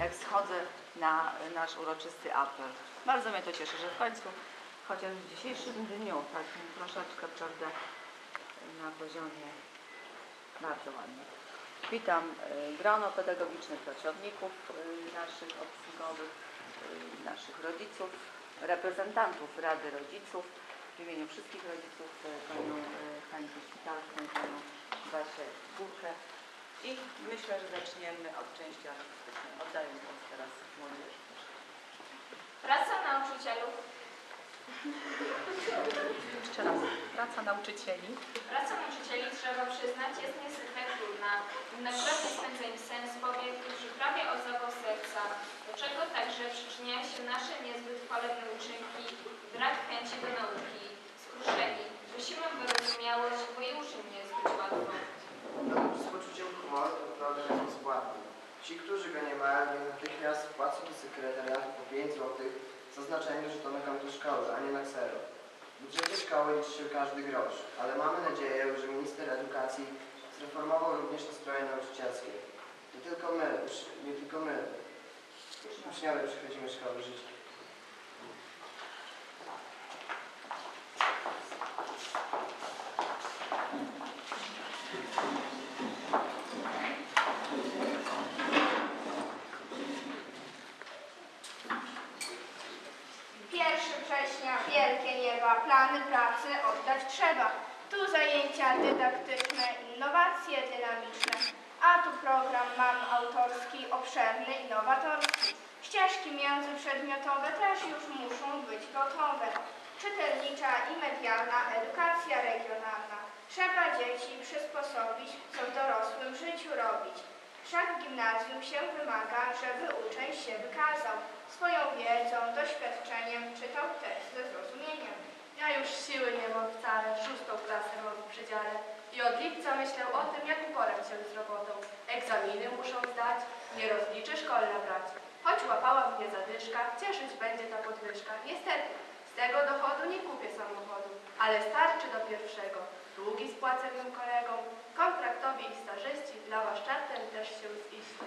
jak schodzę na nasz uroczysty apel. Bardzo mnie to cieszy, że w końcu, chociaż w dzisiejszym dniu, takim troszeczkę, prawda, na poziomie bardzo ładnie. Witam e, grono pedagogiczne pracowników e, naszych obsługowych, e, naszych rodziców, reprezentantów Rady Rodziców, w imieniu wszystkich rodziców, panią Hańkę Szpitalską, panią Basię Górkę i myślę, że zaczniemy od części artystycznej. Oddaję głos teraz młodzieży. Praca nauczycielów. Jeszcze raz. Praca nauczycieli. Praca nauczycieli, trzeba przyznać, jest niezwykle trudna. Mnogokrotnie spędza im sens powie, którzy prawie o zawał serca, do czego także przyczyniają się nasze niezbyt chwalebne uczynki, brak chęci do nauki, skruszeni. Prosimy o wyrozumiałość, bo i uczym nie jest być łatwo. Nauczyć z poczuciem humoru to naprawdę jest bezpłatny. Ci, którzy go nie mają, niech natychmiast wpłacą do sekretariatu po 5 zł z oznaczeniem, że to na konto szkoły, a nie na ksero. W budżecie szkoły liczy się każdy grosz, ale mamy nadzieję, że minister edukacji zreformował również nastroje nauczycielskie. Nie tylko my, nie tylko my, uczniowie przychodzimy szkoły żyć. Plany pracy oddać trzeba. Tu zajęcia dydaktyczne, innowacje dynamiczne. A tu program mam autorski, obszerny i nowatorski. Ścieżki międzyprzedmiotowe też już muszą być gotowe. Czytelnicza i medialna edukacja regionalna. Trzeba dzieci przysposobić, co w dorosłym życiu robić. Wszak w gimnazjum się wymaga, żeby uczeń się wykazał. Swoją wiedzą, doświadczeniem czytał tekst ze zrozumieniem. Ja już siły nie mam wcale, szóstą klasę mam w przedziale i od lipca myślę o tym, jak uporać się z robotą. Egzaminy muszą zdać, nie rozliczy szkolna brać. Choć łapała mnie zadyszka, cieszyć będzie ta podwyżka. Niestety, z tego dochodu nie kupię samochodu, ale starczy do pierwszego. Długi spłacę mym kolegom, kontraktowi i stażyści, dla was czartem też się ziści.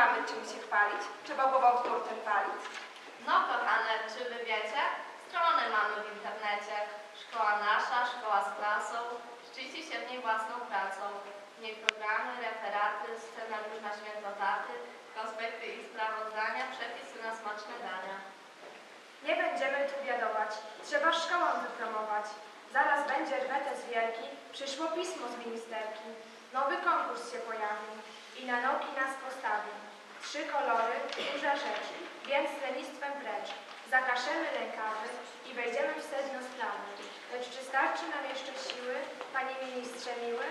Mamy czym się chwalić? Trzeba głową w turtem palić. No kochane, czy wy wiecie? Strony mamy w internecie. Szkoła nasza, szkoła z klasą. Szczyci się w niej własną pracą. W niej programy, referaty, scenariusz na święto daty, konspekty i sprawozdania, przepisy na smaczne dania. Nie będziemy tu biadować, trzeba szkołę wypromować. Zaraz będzie rwetes wielki, przyszło pismo z ministerki. Nowy konkurs się pojawi i na nogi nas postawi. Trzy kolory, duże rzeczy, więc z lenistwem precz. Zakaszemy rękawy i wejdziemy w sedno sprawy. Lecz czy starczy nam jeszcze siły, panie ministrze miły?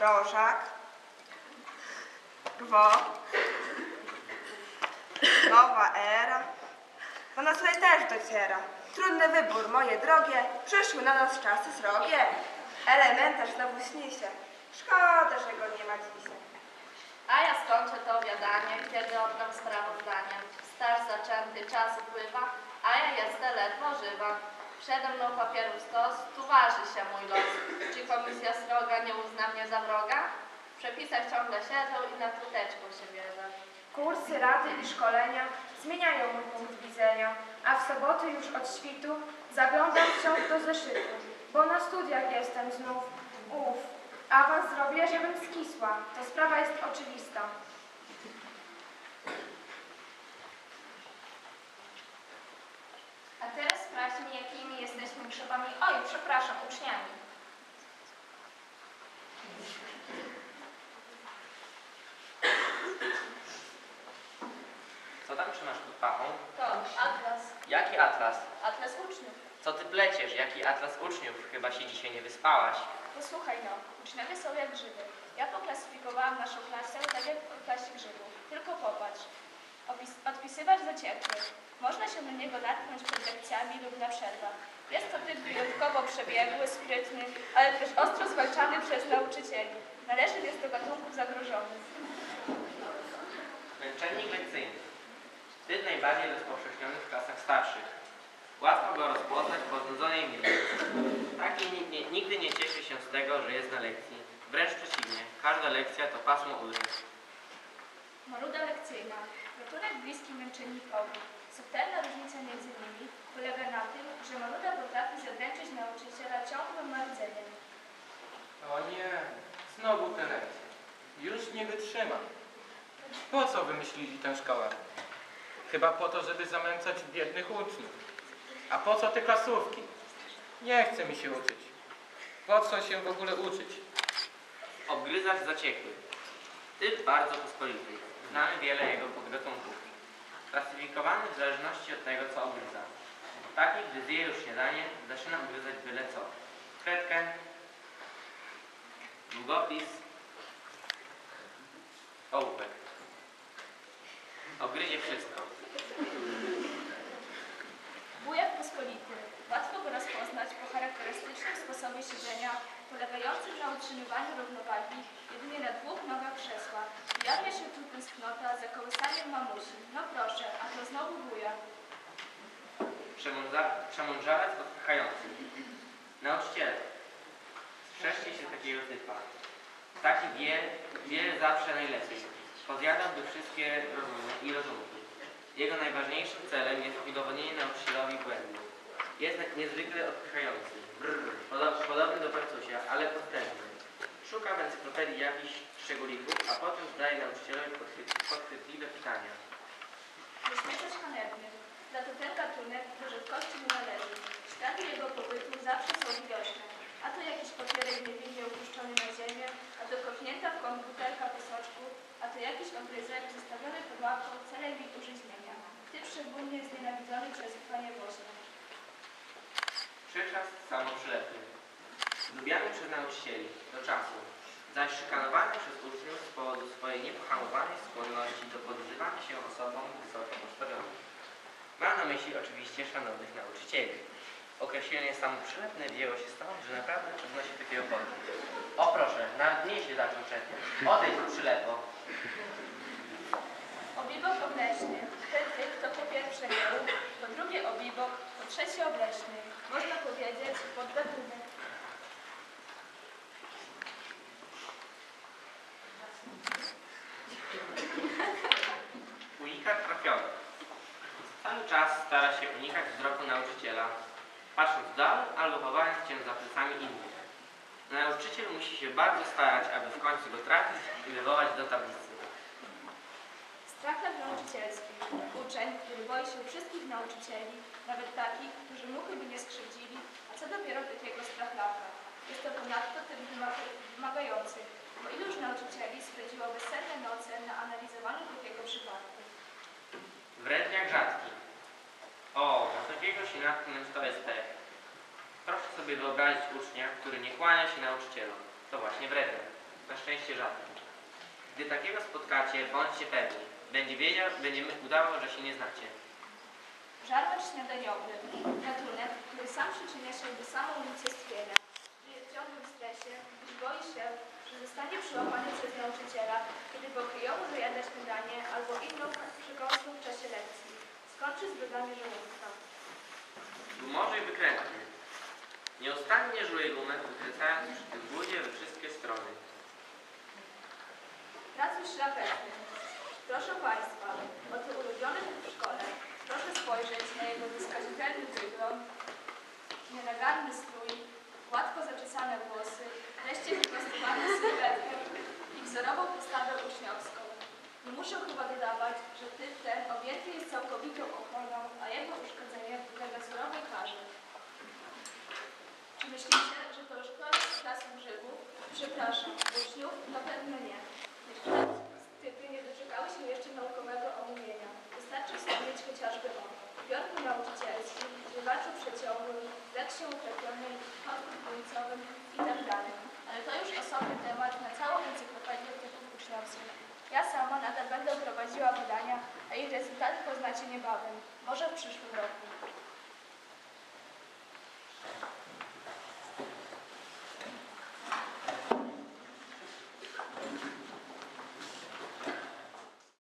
Rożak, Gwo, nowa era. Nas tutaj też dociera. Trudny wybór, moje drogie, przyszły na nas czasy srogie. Elementarz znowu śni się. Szkoda, że go nie ma dzisiaj. A ja skończę to obiadanie, kiedy oddam sprawozdanie. Staż zaczęty, czas upływa, a ja jestem ledwo żywa. Przede mną papierów stos, tu waży się mój los. Czy komisja sroga nie uzna mnie za wroga? W przepisach ciągle siedzą i na truteczku się bierze. Kursy, rady i szkolenia zmieniają mój punkt widzenia, a w soboty już od świtu zaglądam wciąż do zeszytu, bo na studiach jestem znów. Uf, awans zrobię, żebym skisła, to sprawa jest oczywista. A teraz sprawdźmy, jakimi jesteśmy grzybami. Oj, przepraszam, uczniami. Co tam trzymasz pod pachą? To atlas, Jaki atlas? atlas uczniów. Co ty pleciesz? Jaki atlas uczniów? Chyba się dzisiaj nie wyspałaś. Posłuchaj no, uczniowie są jak grzyby. Ja poklasyfikowałam naszą klasę tak jak w klasie grzybów. Tylko popatrz. Opis, odpisywać zaciekły. Można się na niego natknąć przed lekcjami lub na przerwach. Jest to typ wyjątkowo przebiegły, sprytny, ale też ostro zwalczany przez nauczycieli. Należy więc do gatunków zagrożonych. Typ najbardziej rozpowszechniony w klasach starszych. Łatwo go rozpoznać po znudzonej minie. Taki nikt nie, nigdy nie cieszy się z tego, że jest na lekcji. Wręcz przeciwnie, każda lekcja to pasmo ulgi. Maruda lekcyjna. Gatunek bliski męczennikowi. Subtelna różnica między nimi polega na tym, że Maruda potrafi zadręczyć nauczyciela ciągłym mardzeniem. O nie, znowu te lekcje. Już nie wytrzymam. Po co wymyślili tę szkołę? Chyba po to, żeby zamęczać biednych uczniów. A po co te klasówki? Nie chce mi się uczyć. Po co się w ogóle uczyć? Obgryzacz zaciekły. Typ bardzo pospolity. Znamy wiele jego podgatunków. Klasyfikowany w zależności od tego, co obgryza. Taki, gdy zje już śniadanie, zaczyna obgryzać byle co. Kredkę, długopis, ołówek. Obgryzie wszystko. Pospolity. Łatwo go rozpoznać po charakterystycznym sposobie siedzenia, polegającym na utrzymywaniu równowagi jedynie na dwóch nogach krzesła. Jawia się tu tęsknota za kołysaniem mamusi. No proszę, a to znowu. Przemądza- Przemądrzalec odpychający. Nauczyciele. Strzeżcie się takiego typa. Taki wie, wie zawsze najlepiej. Podjadałby wszystkie rozumy i rozumki. Jego najważniejszym celem jest udowodnienie nauczycielowi błędu. Jest niezwykle odpychający. Brrr, podo- podobny do Percusia, ale podstępny. Szuka w encyklopedii jakichś szczególików, a potem zadaje nauczycielowi podchwy- podchwytliwe pytania. Wyśmieszać hanebny. To ten gatunek do rzadkości nie należy. Ślady jego pobytu zawsze są widoczne. A to jakiś papierek niewinnie upuszczony na ziemię, a to kopnięta w kąt butelka po soczku, a to jakiś ogryzek zostawiony pod łapką celem jej użyźnienia. Typ szczególnie znienawidzony przez panie Woźne. Przyczas samoprzylepny. Lubiany przez nauczycieli do czasu, zaś szykanowany przez uczniów z powodu swojej niepohamowanej skłonności do podzywania się osobom wysoko postawionym. Mam na myśli oczywiście szanownych nauczycieli. Określenie samoprzylepne wzięło się stąd, że naprawdę trudno się takiego podjąć. O proszę, nawet mnie się zaczął czepiać. Odejdź przylepo. Obibok obleśny. Ten typ to po pierwsze miał, po drugie obibok, po trzecie obleśny. Można powiedzieć podgatunek. Unikat trafiony. Cały czas stara się unikać wzroku nauczyciela, patrząc w dal albo chowając się za plecami innych. Nauczyciel musi się bardzo starać, aby w końcu go trafić i wywołać do tablicy. Nauczycielski. Uczeń, który boi się wszystkich nauczycieli, nawet takich, którzy by nie skrzywdzili, a co dopiero takiego strachlaka. Jest to ponadto wymaga- wymagający, bo iluż nauczycieli spędziło bezsenne noce na analizowaniu takiego przypadku. Wredniak rzadki. O, na takiego się natknąć to jest pech. Proszę sobie wyobrazić ucznia, który nie kłania się nauczycielom. To właśnie wredniak. Na szczęście rzadki. Gdy takiego spotkacie, bądźcie pewni. Będzie wiedział, będzie udawał, że się nie znacie. Żarłacz śniadaniowy. Gatunek, który sam przyczynia się do samounicestwienia. Żyje w ciągłym stresie, gdyż boi się, że zostanie przyłapany przez nauczyciela, kiedy pokryją mu zajadać śniadanie albo inną przekąską w czasie lekcji. Skończy z brodami żołądka. Gumowy i wykrętny. Nieustannie żuje gumę, wykręcając przy tym budzie we wszystkie strony. Pracuj szlachetny. Proszę Państwa, oto ulubiony w szkole. Proszę spojrzeć na jego wyskazitelny wygląd, nienaganny strój, gładko zaczesane włosy, wreszcie wyprostowaną sylwetkę i wzorową postawę uczniowską. Nie muszę chyba dodawać, że typ ten objęty jest całkowitą ochroną, a jego uszkodzenie podlega surowej karze. Czy myślicie, że to już z klasy grzybów? Przepraszam, uczniów? Na pewno nie. Się jeszcze naukowego omówienia. Wystarczy wspomnieć chociażby o zbiorku nauczycielskim, zrywaczu przeciągłym, leksie utrapionej, chodku dwulicowym itd. Ale to już osobny temat na całą encyklopedię typów uczniowskich. Ja sama nadal będę prowadziła badania, a ich rezultaty poznacie niebawem, może w przyszłym roku.